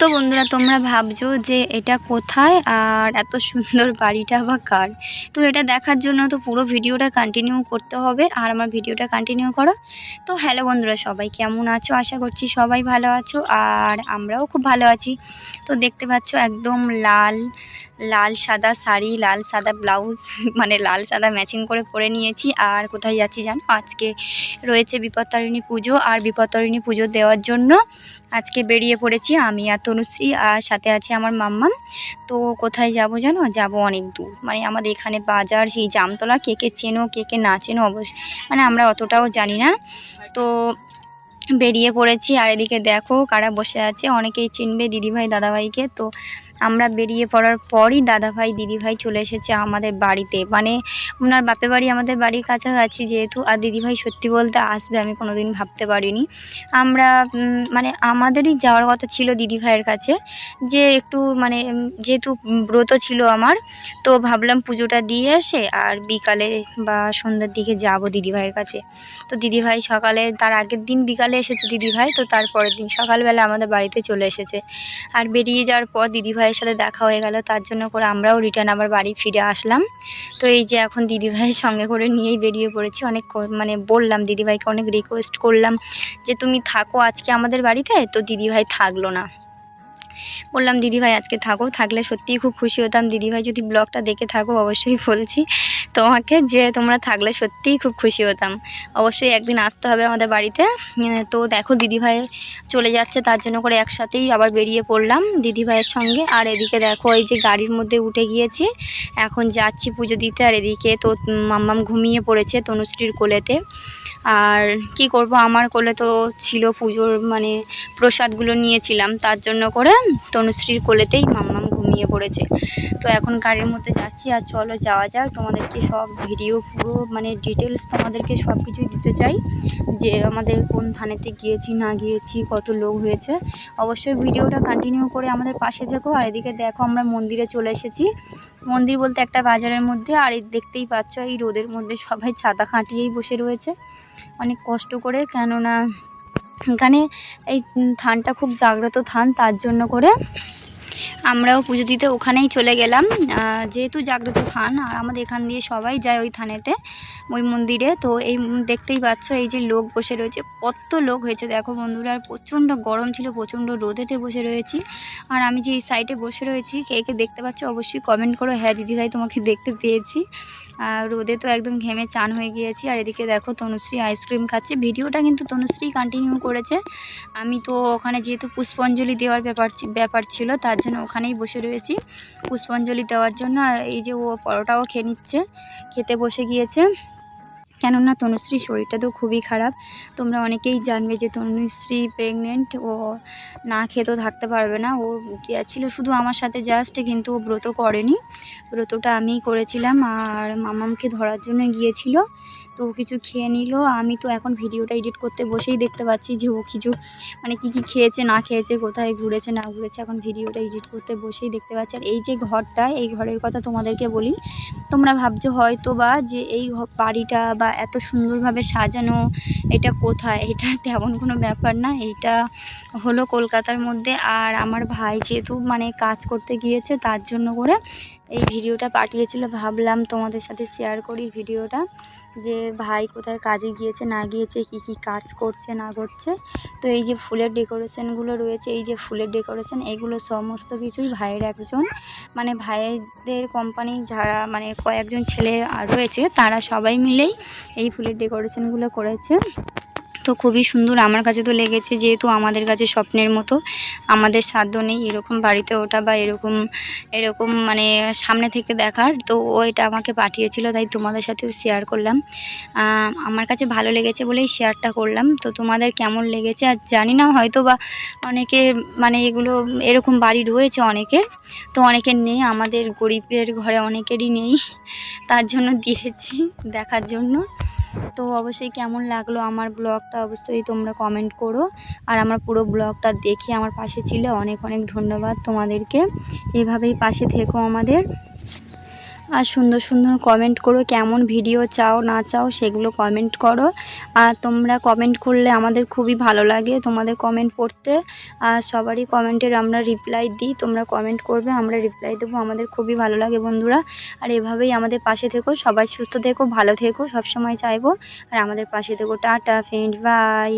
তো বন্ধুরা, তোমরা ভাবছ যে এটা কোথায় আর এত সুন্দর বাড়িটা বা কার? তো এটা দেখার জন্য তো পুরো ভিডিওটা কন্টিনিউ করতে হবে আর আমার ভিডিওটা কন্টিনিউ করো। তো হ্যালো বন্ধুরা, সবাই কেমন আছো? আশা করছি সবাই ভালো আছো আর আমরাও খুব ভালো আছি। তো দেখতে পাচ্ছ একদম লাল লাল সাদা শাড়ি, লাল সাদা ব্লাউজ মানে লাল সাদা ম্যাচিং করে পরে নিয়েছি। আর কোথায় যাচ্ছি জানো? আজকে রয়েছে বিপত্তারিণী পুজো। আর বিপত্তারিণী পুজো দেওয়ার জন্য আজকে বেরিয়ে পড়েছি আমি আর তনুশ্রী আর সাথে আছে আমার মাম্মাম তো কোথায় যাব জানো? যাব অনেক দূর। মানে আমাদের এখানে বাজার, সেই জামতলা, কে কে চেনো, কে কে না চেনো অবশ্য মানে আমরা অতটাও জানি না। তো বেরিয়ে পড়েছি। আর এদিকে দেখো কারা বসে আছে। অনেকেই চিনবে দিদিভাই দাদাভাইকে। তো আমরা বেরিয়ে পড়ার পরই দাদাভাই, দিদিভাই চলে এসেছে আমাদের বাড়িতে। মানে ওনার বাপের বাড়ি আমাদের বাড়ির কাছাকাছি যেহেতু। আর দিদিভাই সত্যি বলতে আসবে আমি কোনো দিন ভাবতে পারিনি। আমরা মানে আমাদেরই যাওয়ার কথা ছিল দিদিভাইয়ের কাছে। যে একটু মানে যেহেতু ব্রত ছিল আমার, তো ভাবলাম পুজোটা দিয়ে এসে আর বিকালে বা সন্ধ্যার দিকে যাব দিদিভাইয়ের কাছে। তো দিদিভাই সকালে, তার আগের দিন বিকালে এসেছে দিদিভাই, তো তারপরের দিন সকালবেলা আমাদের বাড়িতে চলে এসেছে। আর বেরিয়ে যাওয়ার পর দিদিভাইয়ের সাথে দেখা হয়ে গেল, তার জন্য করে আমরাও রিটার্ন আবার বাড়ি ফিরে আসলাম। তো এই যে এখন দিদিভাইয়ের সঙ্গে করে নিয়েই বেরিয়ে পড়েছি, অনেক মানে বললাম দিদিভাইকে, অনেক রিকোয়েস্ট করলাম যে, তুমি থাকো আজকে আমাদের বাড়িতে? তো দিদিভাই থাকল না। বললাম, দিদিভাই, আজকে থাকো। থাকলে সত্যিই খুব খুশি হতাম। দিদিভাই, যদি ব্লগটা দেখে থাকো, অবশ্যই বলছি তোমাকে যে তোমরা থাকলে সত্যিই খুব খুশি হতাম। অবশ্যই একদিন আসতে হবে আমাদের বাড়িতে। তো দেখো, দিদিভাই চলে যাচ্ছে, তার জন্য করে একসাথেই আবার বেরিয়ে পড়লাম দিদিভাইয়ের সঙ্গে। আর এদিকে দেখো, এই যে গাড়ির মধ্যে উঠে গিয়েছি, এখন যাচ্ছি পুজো দিতে। আর এদিকে তো মাম্মাম ঘুমিয়ে পড়েছে তনুশ্রীর কোলেতে। আর কি করব? আমার কোলে তো ছিল পুজোর মানে প্রসাদগুলো নিয়েছিলাম, তার জন্য করে তনুশ্রীর কোলেতেই মাম্মাম ঘুমিয়ে পড়েছে। তো এখন গাড়ির মধ্যে যাচ্ছি আর চলো যাওয়া যাক। তোমাদেরকে সব ভিডিও পুরো মানে ডিটেলস তোমাদেরকে সব কিছুই দিতে চাই। যে আমাদের কোন থানেতে গিয়েছি, না গিয়েছি, কত লোক হয়েছে। অবশ্যই ভিডিওটা কন্টিনিউ করে আমাদের পাশে থেকো। আর এদিকে দেখো আমরা মন্দিরে চলে এসেছি। মন্দির বলতে একটা বাজারের মধ্যে, আর দেখতেই পাচ্ছ এই রোদের মধ্যে সবাই ছাতা খাটিয়েই বসে রয়েছে। অনেক কষ্ট করে, কেননা এখানে এই থানটা খুব জাগ্রত থান, তার জন্য করে আমরাও পুজো দিতে ওখানেই চলে গেলাম। যেহেতু জাগ্রত থান, আর আমাদের এখান দিয়ে সবাই যায় ওই থানেতে। ওই মন্দিরে। তো এই দেখতেই পাচ্ছ এই যে লোক বসে রয়েছে। কত লোক হয়েছে দেখো বন্ধুরা, আর প্রচণ্ড গরম ছিল, প্রচণ্ড রোদেতে বসে রয়েছি। আর আমি যে এই সাইডে বসে রয়েছি, কে কে দেখতে পাচ্ছ অবশ্যই কমেন্ট করো। হ্যাঁ দিদিভাই তোমাকে দেখতে পেয়েছি। আর রোদে তো একদম ঘেমে চান হয়ে গিয়েছি। আর এদিকে দেখো তনুশ্রী আইসক্রিম খাচ্ছে। ভিডিওটা কিন্তু তনুশ্রী কন্টিনিউ করেছে। আমি তো ওখানে যেহেতু পুষ্পাঞ্জলি দেওয়ার ব্যাপার ব্যাপার ছিল, তার জন্য ওখানেই বসে রয়েছি। পুষ্পাঞ্জলি দেওয়ার জন্য এই যে ও পরোটাও খেয়ে নিচ্ছে, খেতে বসে গিয়েছে। কেননা তনুশ্রীর শরীরটা তো খুবই খারাপ। তোমরা অনেকেই জানবে যে তনুশ্রী প্রেগনেন্ট ও না খেতেও থাকতে পারবে না। ও গিয়েছিল শুধু আমার সাথে জাস্ট কিন্তু ও ব্রত করেনি। ব্রতটা আমিই করেছিলাম, আর মামামকে ধরার জন্য গিয়েছিল। তো ও কিছু খেয়ে নিল। আমি তো এখন ভিডিওটা এডিট করতে বসেই দেখতে পাচ্ছি যে ও কিছু মানে কি কি খেয়েছে, না খেয়েছে, কোথায় ঘুরেছে, না ঘুরেছে, এখন ভিডিওটা এডিট করতে বসেই দেখতে পাচ্ছি। আর এই যে ঘরটা, এই ঘরের কথা তোমাদেরকে বলি, তোমরা ভাবছ হয়তো বা যে এই বাড়িটা বা এত সুন্দরভাবে সাজানো, এটা কোথায়? এটা তেমন কোনো ব্যাপার না, এইটা হলো কলকাতার মধ্যে। আর আমার ভাই যেহেতু মানে কাজ করতে গিয়েছে, তার জন্য করে এই ভিডিওটা পাঠিয়েছিল, ভাবলাম তোমাদের সাথে শেয়ার করি ভিডিওটা, যে ভাই কোথায় কাজে গিয়েছে, না গিয়েছে, কি কি কাজ করছে, না করছে। তো এই যে ফুলের ডেকোরেশনগুলো রয়েছে, এই যে ফুলের ডেকোরেশন এগুলো সমস্ত কিছুই ভাইয়ের একজন মানে ভাইয়েদের কোম্পানি যারা মানে কয়েকজন ছেলে আর রয়েছে, তারা সবাই মিলেই এই ফুলের ডেকোরেশনগুলো করেছে। তো খুবই সুন্দর। আমার কাছে তো লেগেছে যেহেতু আমাদের কাছে স্বপ্নের মতো। আমাদের সাধ্য নেই এরকম বাড়িতে ওটা বা এরকম এরকম মানে সামনে থেকে দেখার। তো ও এটা আমাকে পাঠিয়েছিল, তাই তোমাদের সাথেও শেয়ার করলাম। আমার কাছে ভালো লেগেছে বলেই শেয়ারটা করলাম। তো তোমাদের কেমন লেগেছে? আর জানি না, হয়তো বা অনেকে মানে এগুলো, এরকম বাড়ি রয়েছে অনেকের। তো অনেকের নেই, আমাদের গরিবের ঘরে অনেকেরই নেই। তার জন্য দিয়েছি দেখার জন্য। তো অবশ্যই কেমন লাগল আমার ব্লগটা অবশ্যই তোমরা কমেন্ট করো। আর আমার পুরো ব্লগটা দেখে আমার পাশে ছিল অনেক অনেক ধন্যবাদ তোমাদেরকে। এভাবেই পাশে থেকো আমাদের। আর সুন্দর সুন্দর কমেন্ট করো, কেমন ভিডিও চাও, না চাও, সেগুলো কমেন্ট করো। আর তোমরা কমেন্ট করলে আমাদের খুবই ভালো লাগে তোমাদের কমেন্ট পড়তে। আর সবারই কমেন্টের আমরা রিপ্লাই দিই, তোমরা কমেন্ট করবে, আমরা রিপ্লাই দেবো, আমাদের খুবই ভালো লাগে বন্ধুরা। আর এভাবেই আমাদের পাশে থেকো, সবাই সুস্থ থেকো, ভালো থেকো, সবসময় চাইব। আর আমাদের পাশে থেকো, টাটা ফ্রেন্ড বাই